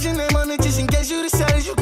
Chodzi, nie mamy 10 gęsi, rysiarzy,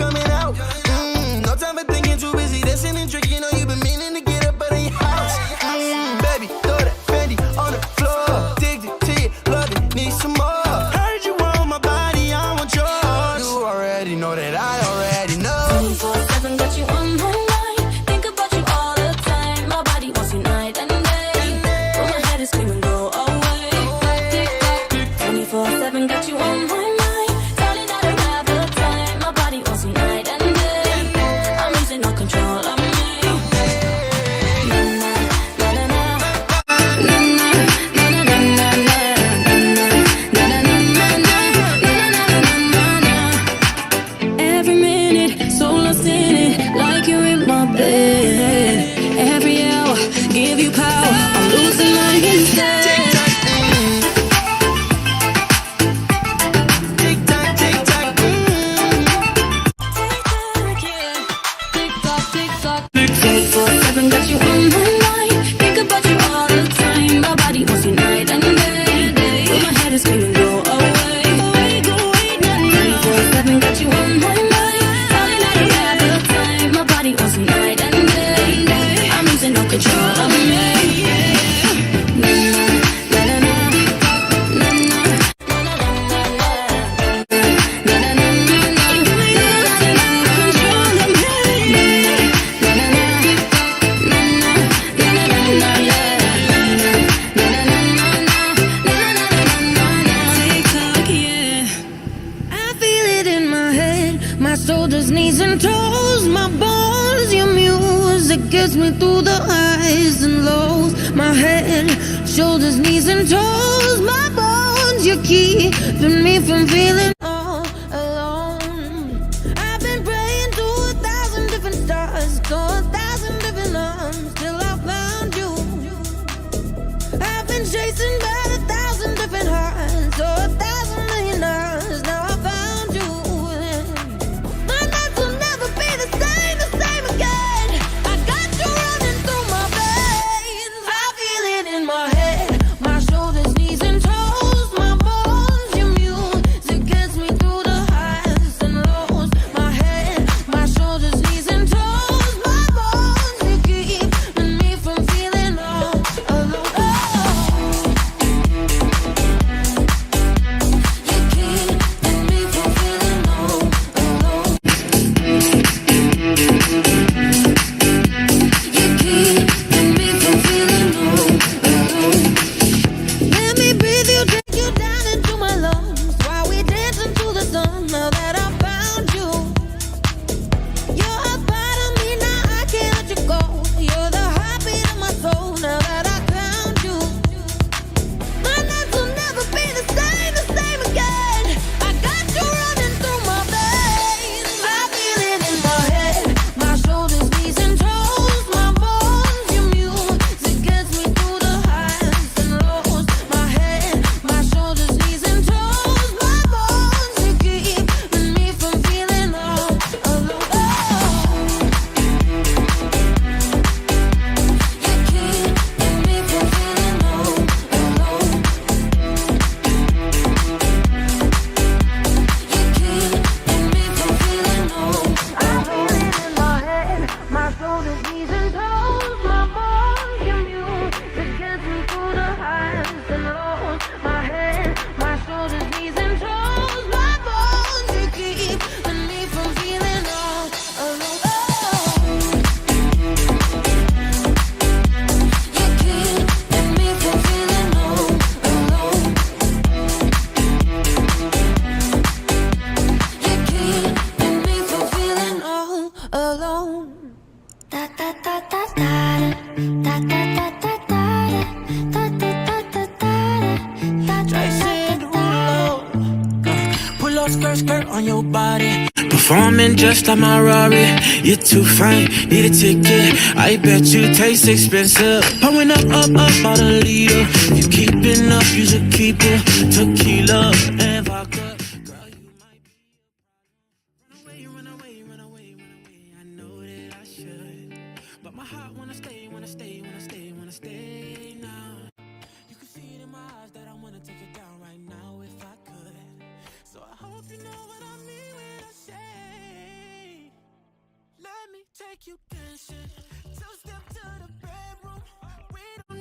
Just like my Rari. You're too fine, need a ticket. I bet you taste expensive. Pouring up, up, up, out a leader. You keeping up, you should keep it. Tequila eh.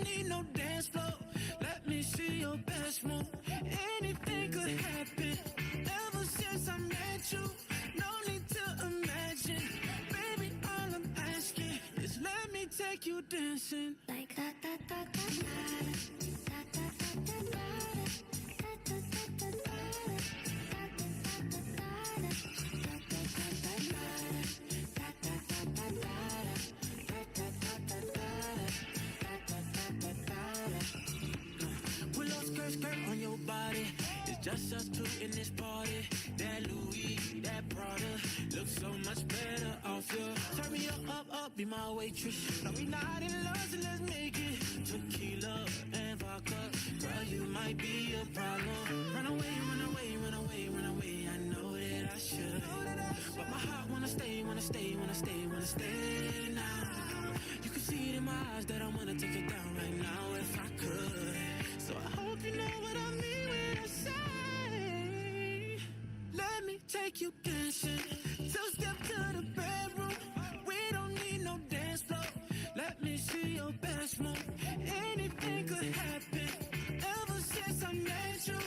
Need no dance floor. Let me see your best move. Anything could happen. Ever since I met you, no need to imagine. Baby, all I'm asking is let me take you dancing. Just us two in this party. That Louis, that Prada, looks so much better off you. Turn me up, up, up, be my waitress. No, we not in love, so let's make it. Tequila and vodka, girl, you might be a problem. Run away, run away, run away, run away. I know that I should, but my heart wanna stay, wanna stay, wanna stay, wanna stay now. You can see it in my eyes that I wanna take it take you dancing. Two step to the bedroom. We don't need no dance floor. Let me see your best move. Anything could happen. Ever since I met you,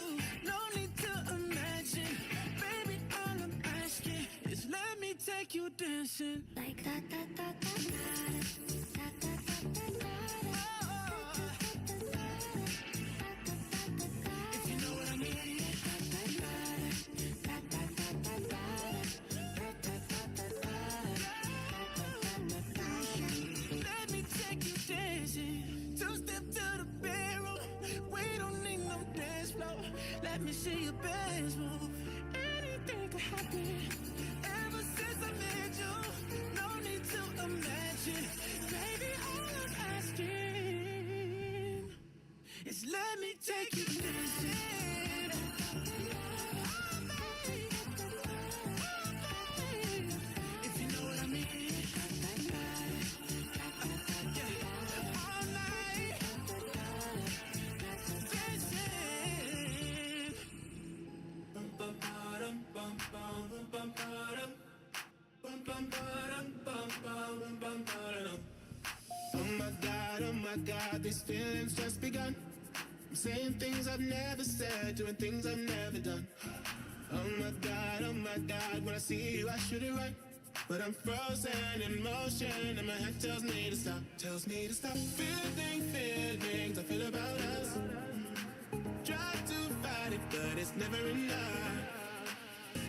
no need to imagine. Baby, all I'm asking is let me take you dancing. like that, that, that, Let me see your best move. Anything could happen. Ever since I met you, no need to imagine. Baby, all I'm asking is let me take you dancing. Saying things I've never said, doing things I've never done. Oh my god, oh my god, when I see you, I should it right. But I'm frozen in motion, and my head tells me to stop, tells me to stop. Feeling feelings I feel about us. Try to fight it, but it's never enough.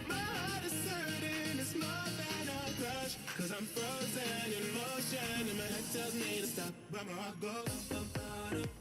My heart is hurting, it's more than a crush. Cause I'm frozen in motion, and my head tells me to stop, but my heart goes.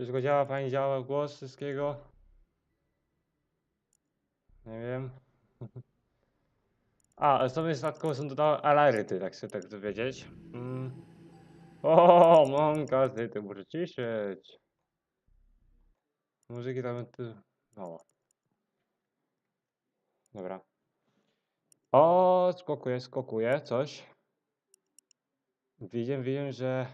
Wszystko działa, fajnie działa, głos, wszystkiego? Nie wiem. A, sobie dodatkowo są dodane alaryty, tak sobie tak dowiedzieć. Mm. O, Monka, ty, ty muszę ciszyć. Muzyki tam, ty... No. Dobra. O, skokuje, skokuje, coś. Widzę, widzę, że...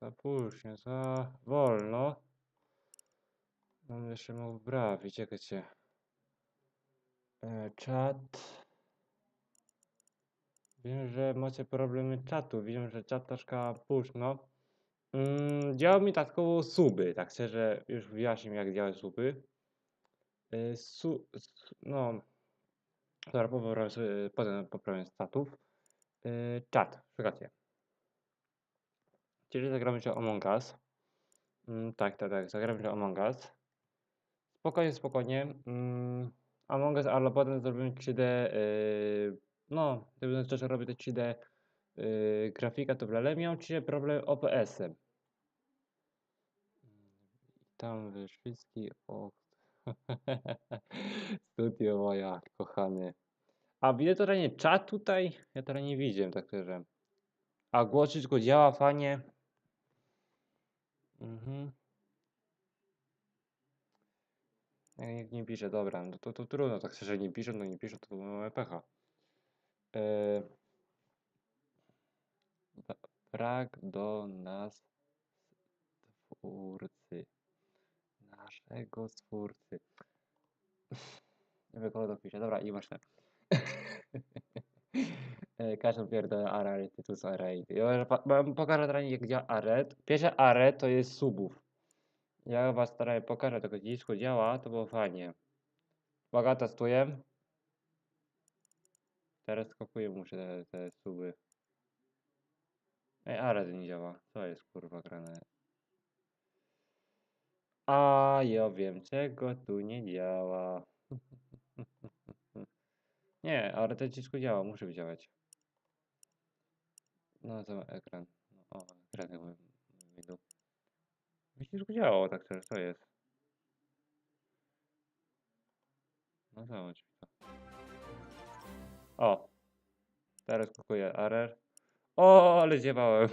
Za późno, za wolno. Mam jeszcze mógł brawić, czekajcie. E, Czat. Wiem, że macie problemy czatu. Wiem, że czat troszkę późno. Mm, działa mi dodatkowo suby, tak szczerze, już wyjaśnię jak działają suby. Y, Su, s- no, zaraz poprawię potem poprawię statów. Y, Czat, czekajcie. Czyli zagramy się Among Us. Mm, tak, tak, tak, zagramy się Among Us. Spokojnie, spokojnie. Mm, Among Us, ale potem zrobimy 3D, y, no, gdybym zaczął robić te 3D y, grafika, to w miał dzisiaj problem OPS-em. Tam wyszwicki o studio moja, kochany. A widzę to nie czat tutaj? Ja teraz nie widzę, tak szczerze. A głos wszystko działa fajnie. Mhm. Jak nie pisze, dobra, no to, to trudno, tak szczerze nie piszą, to nie piszą, to mamy pecha. Ba- brak do nas stwórcy. Naszego stwórcy. Nie wiem, kogo to pisze. Dobra, i masz E, Każdy pierdolę Aret, tu są Aret. Ja pokażę teraz jak działa Aret. Pierwsze Aret to jest subów. Ja was staraję pokażę, tylko dziecko działa, to było fajnie. Uwaga, testuję. Teraz skokuję, muszę te, te suby. Ej, Aret nie działa. Co jest kurwa grane? A ja wiem, czego tu nie działa. Nie, ale ten cisku działa, muszę działać. No to ekran. No, o, ekran jakby widu. Cisku działało tak szczerze, co jest? No zobacz to. O! Teraz kupuję ARR. O, ale zjebałem.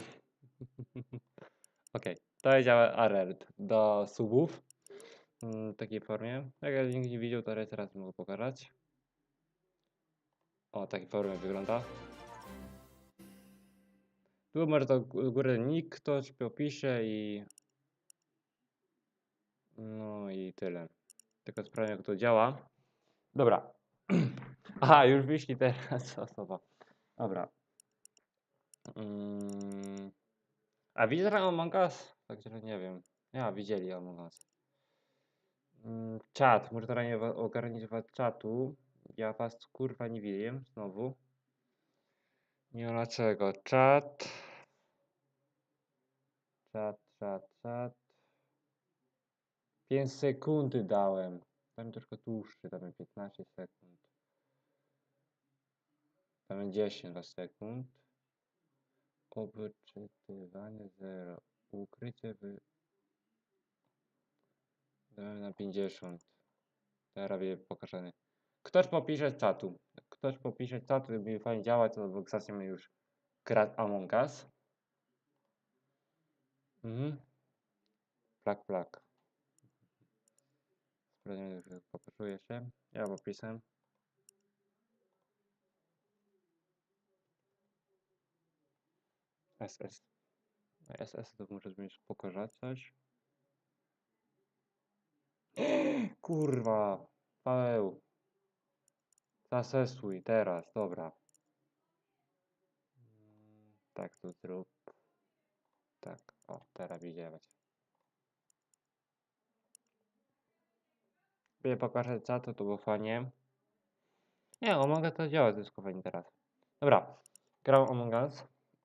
Okej, to działa ARR do subów. Mm, W takiej formie. Jak ja nikt nie widział, to raz raz mogę pokazać. O, w takiej formie wygląda. Tu może to u góry nick ktoś opisze i... No i tyle. Tylko sprawdzę jak to działa. Dobra. Aha, już wyślij teraz osoba. Dobra. Mm. A widzisz Among Us? Także nie wiem. Ja, widzieli Among Us. Mm, Czat, może wa- ogarnić czatu. Ja was kurwa nie widzę znowu. Nie wiem dlaczego. Czat. Czat, czat, czat. 5 sekundy dałem. Dałem troszkę dłuższy, dałem 15 sekund. Dałem 10 sekund. Obyczytywanie 0. Ukrycie wy... Dałem na 50. Teraz robię pokażony. Ktoś popisze czatu. Ktoś popisze czatu, żeby fajnie działać, to zaczniemy już grać Among Us. Mhm. Plak, plak. Sprawdzimy, że popatruje się. Ja popisem. SS. SS to może zmienić pokorzać coś. Kurwa. Paweł. Zasesuj teraz, dobra. Tak to zrób. Tak, o, teraz widziałem. Sobie pokażę co to, to było fajnie. Nie, Among Us to działa, fajnie teraz. Dobra, gram Among Us.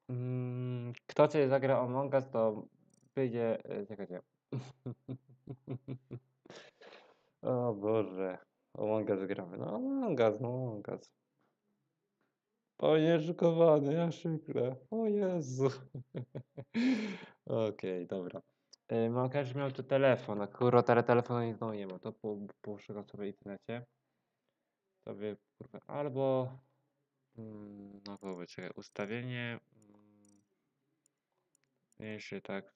Mm, Kto cię zagra Among Us, to wyjdzie... e, Czekajcie. o Boże. Among Us gramy. No Among Us, no Among Us. O, nieszykowany, ja szyklę. O Jezu. Okej, dobra. Yy, Mogę, miał tu telefon, a kurwa teraz telefonu nie znowu nie ma, to po, poszukam sobie w internecie. Sobie, kurwa, albo... Mm, no kurwa, czekaj, ustawienie... Mm, jeszcze tak.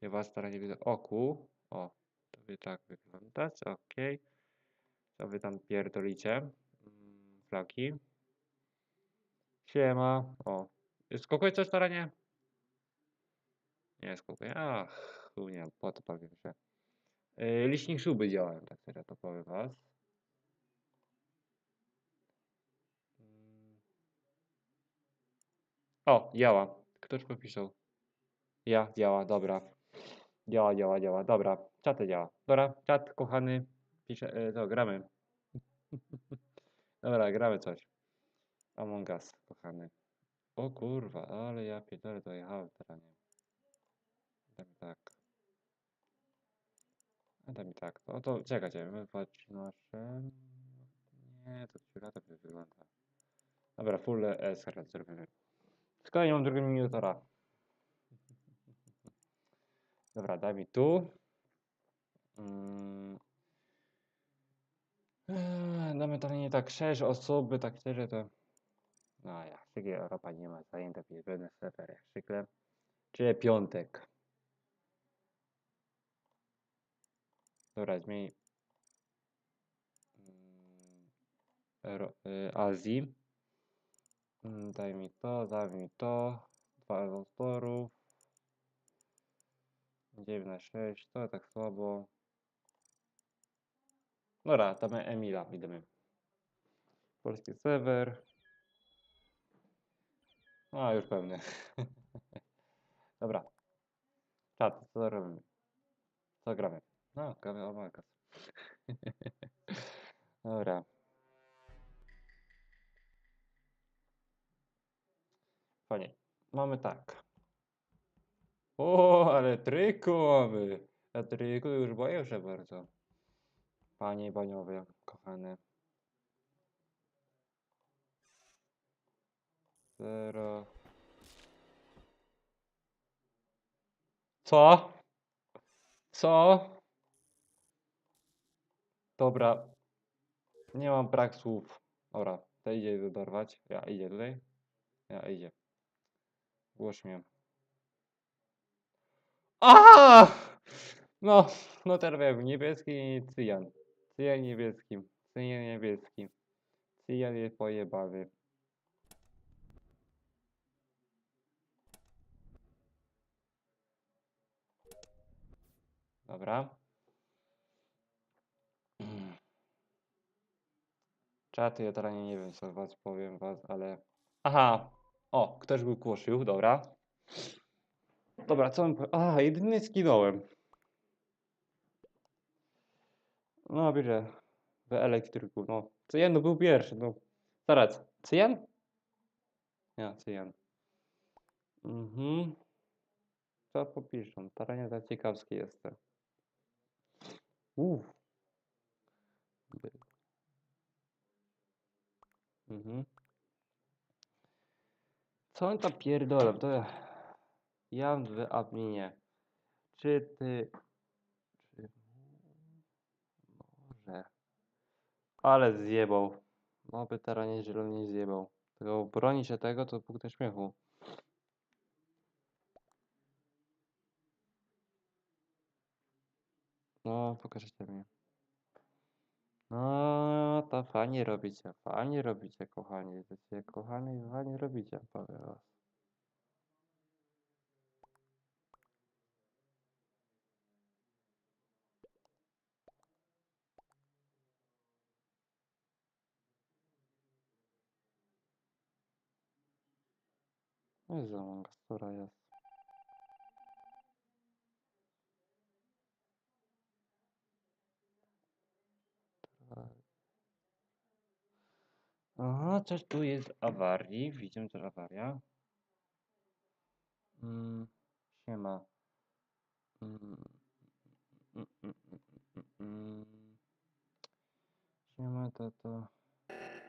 Ja was teraz nie widzę oku. O, by tak wyglądać, okej. Co wy tam pierdolicie? Mm, flaki. Siema. O. Skokuje coś na ranie? Nie skokuje. Ach, chunia, po to powiem, że. Yy, licznik szuby działałem, tak serio to powiem was. Mm. O, działa. Ktoś popisał. Ja, działa, dobra. Działa, działa, działa, dobra. Czaty działa. Dobra, czat, kochany. Pisze, e, to gramy. Dobra, gramy coś. Among Us, kochany. O kurwa, ale ja pierdolę dojechałem w terenie. Daj mi tak. A daj mi tak. No to czekajcie, my patrz nasze. Nie, to dziura to wygląda. Dobra, full SR zrobimy. Szkoda, nie mam drugiego monitora. Dobra, daj mi tu. Mm. Eee, Damy to nie tak 6 osób, tak szczerze to... No jak zwykle Europa nie ma zajęte jeden serwer jak zwykle. Czyli piątek. Dobra, zmień... Mm, Ro, y, Azji. Mm, Daj mi to, daj mi to. Dwa ewotorów. 9 na 6, to tak słabo. Dobra, damy Emila, idziemy. Polski serwer. A, już pewnie. Dobra. Czat, co robimy? Co gramy? No, gramy o Us. Dobra. Fajnie. Mamy tak. O, ale tryku mamy. Ja tryku już boję się bardzo. Panie i paniowie, kochane. Zero. Co? Co? Dobra. Nie mam brak słów. Dobra, to idzie dorwać. Ja idzie tutaj. Ja idzie. Głoś mnie. A! No, no teraz niebieski cyjan. Cyjan niebieski. Cyjan niebieski. Cyjan jest pojebany. Dobra. Czaty, ja teraz nie wiem co was powiem was, ale... Aha! O, ktoś był kłoszył, dobra. Dobra, co bym? A, jedyny skinąłem. No, bierze. W elektryku, no. Cyjan no był pierwszy, no. Zaraz, Cyjan? Ja, Cyjan. Mhm. Co popiszą? Taranie za ciekawski jestem. Uff. Mhm. Co on tam pierdolą? To ja... Ja w adminie. Czy ty... Czy... Może... Ale zjebał. No by teraz nie zielony zjebał. Tylko broni się tego, to punkt śmiechu. No, pokażecie mi. No, to fajnie robicie, fajnie robicie, kochani. Wiecie, kochani, fajnie robicie, powiem was. No i za która jest. Aha, coś tu jest awarii. Widzimy też awaria. Mm, siema. Mm, mm, mm, mm, mm, mm. Siema, to to.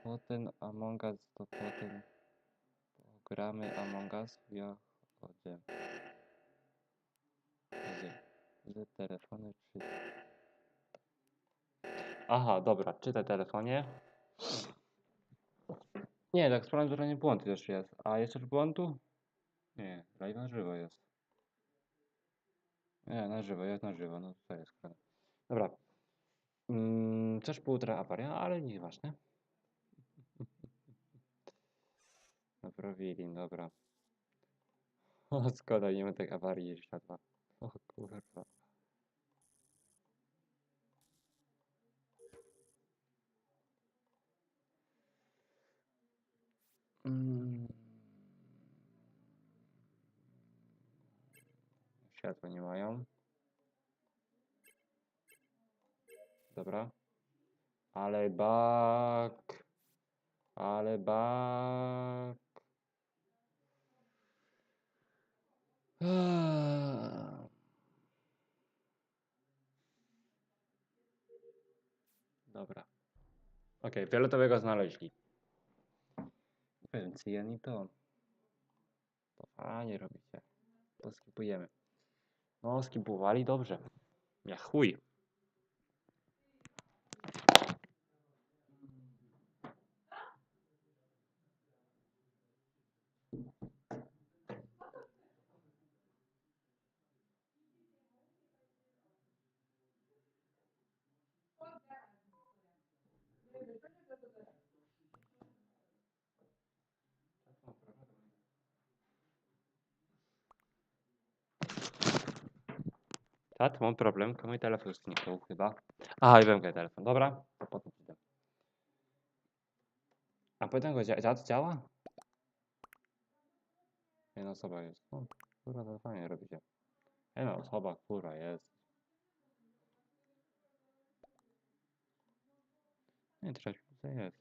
Potem Among Us, to potem gramy Among Us. Chodzę. Z, z telefony czy... Aha, dobra, czytaj telefonie. Nie, tak sprawdzam, że nie błąd też jest. A jest już błądu? Nie, live na żywo jest. Nie, na żywo, jest na żywo, no to jest. Dobra. Mm, coś półtora awaria, ale nieważne. Naprawili, dobra. O, szkoda, nie ma tej awarii światła. O kurwa. Mm. Światła nie mają. Dobra. Ale bak. Ale bak. Dobra. Okej, fioletowego znaleźli. Więc ja nie to. To fajnie robicie. To skipujemy. No, skipowali dobrze. Ja chuj. Tak, mam problem. Mój telefon zniknął chyba. A, i gdzie telefon. Dobra, to potem idę. A potem go dzia dziad działa? Jedna osoba jest. No, kurwa, to fajnie robicie. Jedna osoba, kurwa, jest. Nie, trzeba jest.